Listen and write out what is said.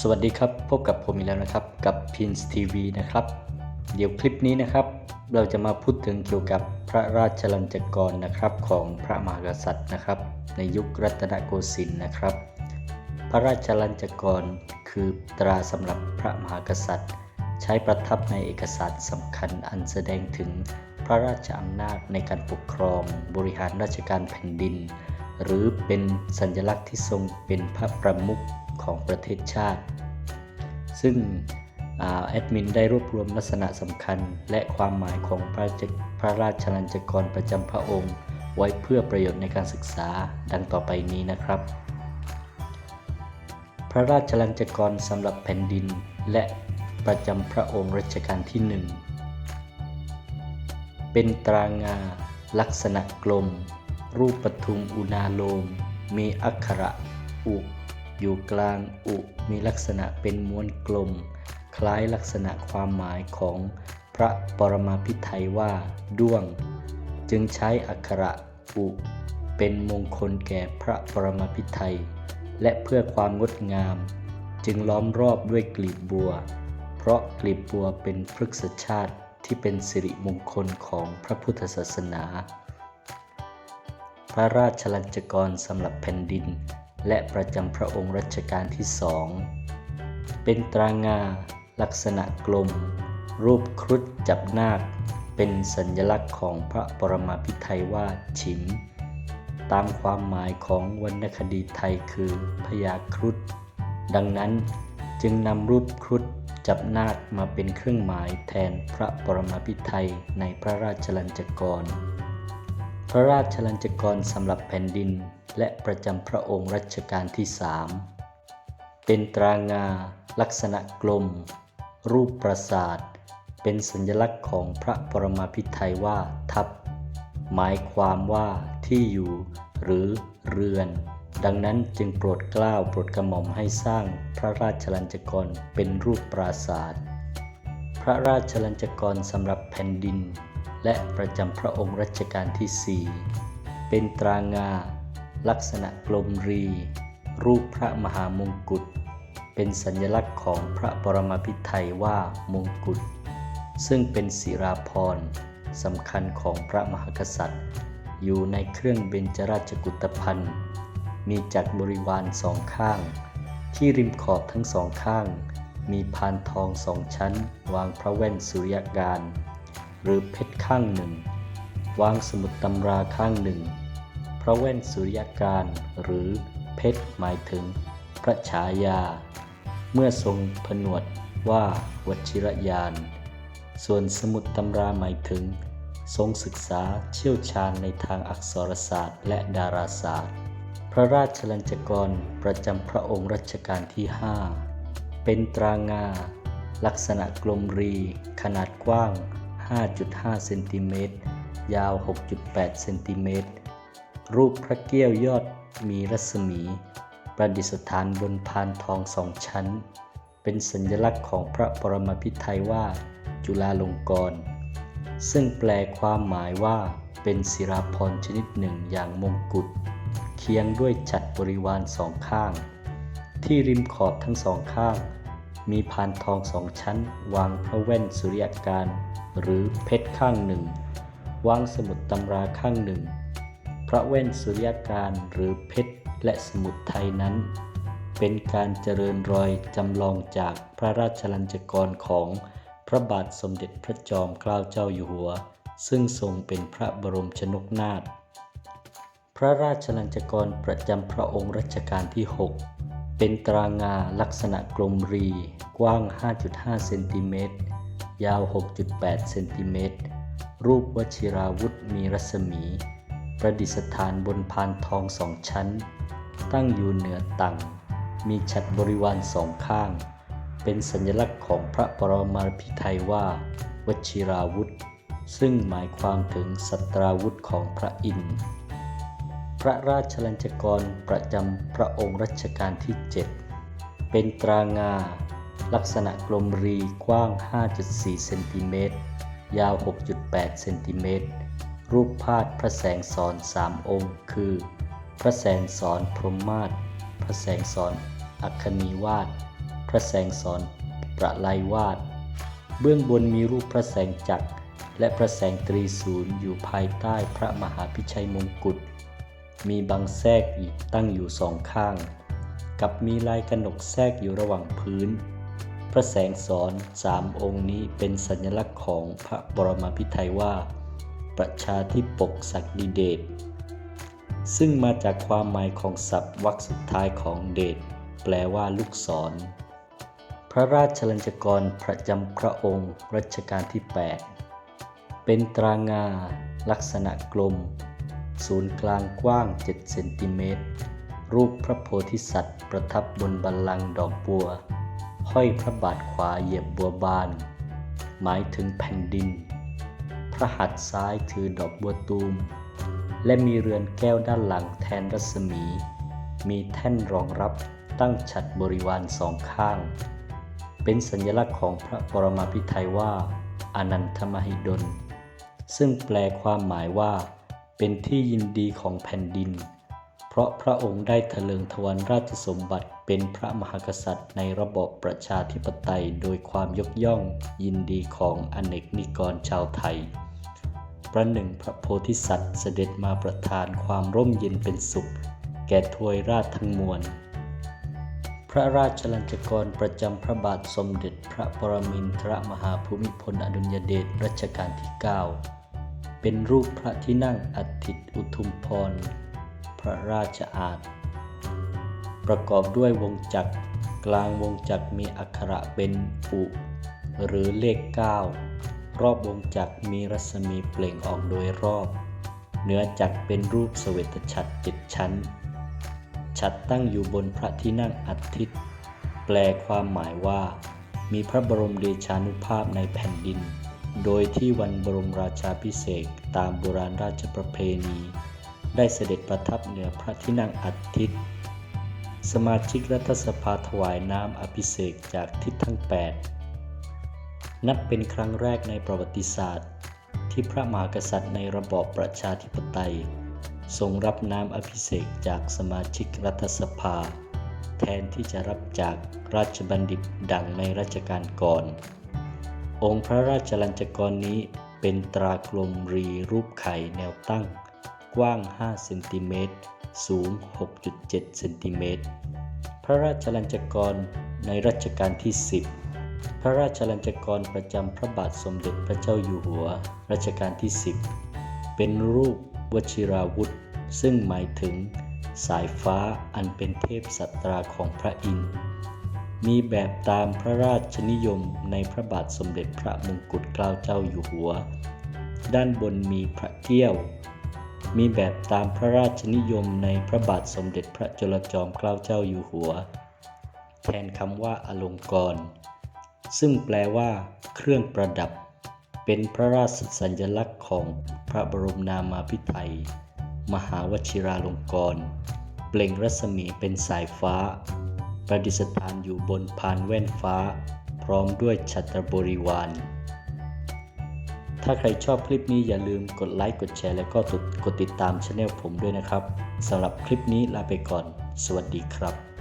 สวัสดีครับ พบกับผมอีกแล้วนะครับกับ Pins TV นะครับ เดี๋ยวคลิปนี้นะครับ เราจะมาพูดถึงเกี่ยวกับพระราชลัญจกรนะครับของพระมหากษัตริย์นะครับ ในยุครัตนโกสินทร์นะครับ พระราชลัญจกรคือตราสำหรับพระมหากษัตริย์ ใช้ประทับในเอกสารสำคัญอันแสดงถึงพระราชอำนาจในการปกครองบริหารราชการแผ่นดิน หรือเป็นสัญลักษณ์ที่ทรงเป็นพระประมุข ของประเทศชาติ ซึ่งแอดมินได้รวบรวมลักษณะสำคัญ และความหมายของพระราชพระราชลัญจกรประจำพระองค์ ไว้เพื่อประโยชน์ในการศึกษาดังต่อไปนี้นะครับ พระราชลัญจกรสำหรับแผ่นดินและประจำพระองค์รัชกาลที่หนึ่งเป็นตรางา ลักษณะกลม รูปปทุมอุณาโลม มีอักขระอุ อยู่กลางอุมีลักษณะเป็นม้วนกลม คล้ายลักษณะความหมายของพระปรมาภิไธยว่าด้วง จึงใช้อักขระอุเป็นมงคลแก่พระปรมาภิไธยและเพื่อความงดงาม จึงล้อมรอบด้วยกลีบบัว เพราะกลีบบัวเป็นพฤกษชาติที่เป็นสิริมงคลของพระพุทธศาสนา พระราชลัญจกรสำหรับแผ่นดิน และประจำพระองค์รัชกาลที่สอง เป็นตรางาลักษณะกลม รูปครุฑจับนาค เป็นสัญลักษณ์ของพระปรมาภิไธยว่าฉิม ตามความหมายของวรรณคดีไทยคือพญาครุฑดังนั้นจึงนำรูปครุฑจับนาคมาเป็นเครื่องหมายแทนพระปรมาภิไธยในพระราชลัญจกร พระราชลัญจกรสำหรับแผ่นดิน และประจำพระองค์รัชกาลที่สามเป็นตรางาลักษณะกลม รูปปราสาท เป็นสัญลักษณ์ของพระปรมาภิไธยว่าทัพหมายความว่าที่อยู่ หรือเรือน ดังนั้นจึงโปรดเกล้าโปรดกระหม่อมให้สร้างพระราชลัญจกรเป็นรูปปราสาท พระราชลัญจกรสำหรับแผ่นดิน และประจำพระองค์รัชกาลที่สี่เป็นตรางา ลักษณะกลมรี รูปพระมหามงกุฎเป็นสัญลักษณ์ของพระปรมาภิไธยว่ามงกุฎซึ่งเป็นศิราพรสำคัญของพระมหากษัตริย์ อยู่ในเครื่องเบญจราชกุฏภัณฑ์ มีจักรบริวารสองข้าง ที่ริมขอบทั้งสองข้าง มีพานทองสองชั้น วางพระแว่นสุริยการ หรือเพชรข้างหนึ่ง วางสมุดตำราข้างหนึ่ง พระแว่นสุริยการหรือเพชรหมายถึงพระฉายา เมื่อทรงผนวดว่าวชิรยาน ส่วนสมุดตำราหมายถึง ทรงศึกษาเชี่ยวชาญในทางอักษรศาสตร์ และดาราศาสตร์ พระราชลัญจกรประจำพระองค์รัชกาลที่5เป็นตรางา ลักษณะกลมรี ขนาดกว้าง 5.5 เซนติเมตร ยาว 6.8 เซนติเมตร รูปพระเกี้ยวยอดมีรัศมี ประดิษฐานบนพานทองสองชั้น เป็นสัญลักษณ์ของพระปรมาภิไธยว่า จุฬาลงกรณ์ซึ่งแปลความหมายว่าเป็นศิราพรณ์ชนิดหนึ่งอย่างมงกุฎเคียงด้วยจัดบริวารสองข้าง ที่ริมขอบทั้งสองข้าง มีพานทองสองชั้น วางพระแว่นสุริยการ หรือเพชรข้างหนึ่ง วางสมุดตำราข้างหนึ่ง ระแว่นสุริยการหรือเพชรและสมุดไทยนั้น เป็นการเจริญรอยจำลองจากพระราชลัญจกรของพระบาทสมเด็จพระจอมเกล้าเจ้าอยู่หัว ซึ่งทรงเป็นพระบรมชนกนาถพระราชลัญจกรประจำพระองค์รัชกาลที่ 6 เป็นตรางาลักษณะกลมรี กว้าง 5.5 เซนติเมตร ยาว 6.8 เซนติเมตร รูปวชิราวุธมีรัศมี ประดิษฐานบนพานทองสองชั้น ตั้งอยู่เหนือตังมีฉัตรบริวารสองข้าง เป็นสัญลักษณ์ของพระปรมาภิไธยว่า วชิราวุธ ซึ่งหมายความถึงสัตราวุธของพระอินทร์พระราชลัญจกรประจำพระองค์รัชกาลที่ 7 เป็นตรางา ลักษณะกลมรีกว้าง 5.4 เซนติเมตร ยาว 6.8 เซนติเมตร รูปพาดพระแสงสอนสามองค์ คือ พระแสงสอนพรหมมาศพระแสงสอนอัคคณีวาดพระแสงสอนประไลวาดเบื้องบนมีรูปพระแสงจักร และพระแสงตรีศูนย์อยู่ภายใต้พระมหาพิชัยมงกุฎมีบางแทรกอีกตั้งอยู่สองข้าง กับมีลายกระหนกแทรกอยู่ระหว่างพื้น พระแสงสอนสามองค์นี้เป็นสัญลักษณ์ของพระบรมพิไทยว่า ประชาธิปกศักดิเดชซึ่งมาจากความหมายของศัพท์วรรคสุดท้ายของเดชแปลว่าลูกศร พระราชลัญจกรประจำพระองค์รัชกาลที่ 8 เป็นตรางา ลักษณะกลม ศูนย์กลางกว้าง 7 เซนติเมตร รูปพระโพธิสัตว์ ประทับบนบัลลังก์ดอกบัว ห้อยพระบาทขวาเหยียบบัวบาน หมายถึงแผ่นดิน พระหัตถ์ซ้ายถือดอกบัวตูม และมีเรือนแก้วด้านหลังแทนรัศมี มีแท่นรองรับตั้งฉัดบริวารสองข้าง เป็นสัญลักษณ์ของพระปรมาภิไธยว่า อนันทมหิดล ซึ่งแปลความหมายว่า เป็นที่ยินดีของแผ่นดิน เพราะพระองค์ได้เถลิงทวารราชสมบัติเป็นพระมหากษัตริย์ในระบอบประชาธิปไตยโดยความยกย่องยินดีของอเนกนิกรชาวไทย ระหนึ่งพระโพธิสัตว์เสด็จมาประทานความร่มเย็นเป็นสุข แก่ทวยราชทั้งมวล พระราชลัญจกรประจำพระบาทสมเด็จพระปรมินทรมหาภูมิพลอดุลยเดชรัชกาลที่ 9 เป็นรูปพระที่นั่งอัฐิอุทุมพร พระราชอาณประกอบด้วยวงจักรกลางวงจักรมีอักขระเป็นอุหรือเลข 9 รอบวงจักรมีรัศมีเปล่งออกโดยรอบเนื้อจักรเป็นรูปเสวตฉัตรเจ็ดชั้น ฉัตรตั้งอยู่บนพระที่นั่งอัฐิตแปลความหมายว่า มีพระบรมเดชานุภาพในแผ่นดิน โดยที่วันบรมราชาพิเศษกตามโบราณราชประเพณี ได้เสด็จประทับเหนือพระที่นั่งอัฐิตสมาชิกรัฐสภาถวายน้ำอภิเษกจากทิศทั้ง 8 นับเป็นครั้งแรกในประวัติศาสตร์ ที่พระมหากษัตริย์ในระบอบประชาธิปไตย ทรงรับน้ำอภิเษกจากสมาชิกรัฐสภา แทนที่จะรับจากราชบัณฑิตดังในรัชกาลก่อน องค์พระราชลัญจกรนี้เป็นตรากลมรีรูปไข่แนวตั้ง กว้าง 5 เซนติเมตร สูง 6.7 เซนติเมตร พระราชลัญจกรในรัชกาลที่ 10 พระราชลัญจกรประจำพระบาทสมเด็จพระเจ้าอยู่หัว รัชกาลที่ 10 เป็นรูปวชิราวุธ ซึ่งหมายถึงสายฟ้าอันเป็นเทพสัตราของพระอินทร์มีแบบตามพระราชนิยมในพระบาทสมเด็จพระมงกุฎเกล้าเจ้าอยู่หัว ด้านบนมีพระเกี้ยว มีแบบตามพระราชนิยมในพระบาทสมเด็จพระจุลจอมเกล้าเจ้าอยู่หัว แทนคำว่าอลงกรณ์ ซึ่งแปลว่า เครื่องประดับ เป็นพระราชสัญลักษณ์ของพระบรมนามาภิไธยมหาวชิราลงกรณ์เปล่งรัศมีเป็นสายฟ้า ประดิษฐานอยู่บนพานแว่นฟ้า พร้อมด้วยชัตรบริวาร ถ้าใครชอบคลิปนี้อย่าลืมกดไลค์กดแชร์และก็กดติดตามช anel ผมด้วยนะครับสำหรับคลิปนี้ลาไปก่อน สวัสดีครับ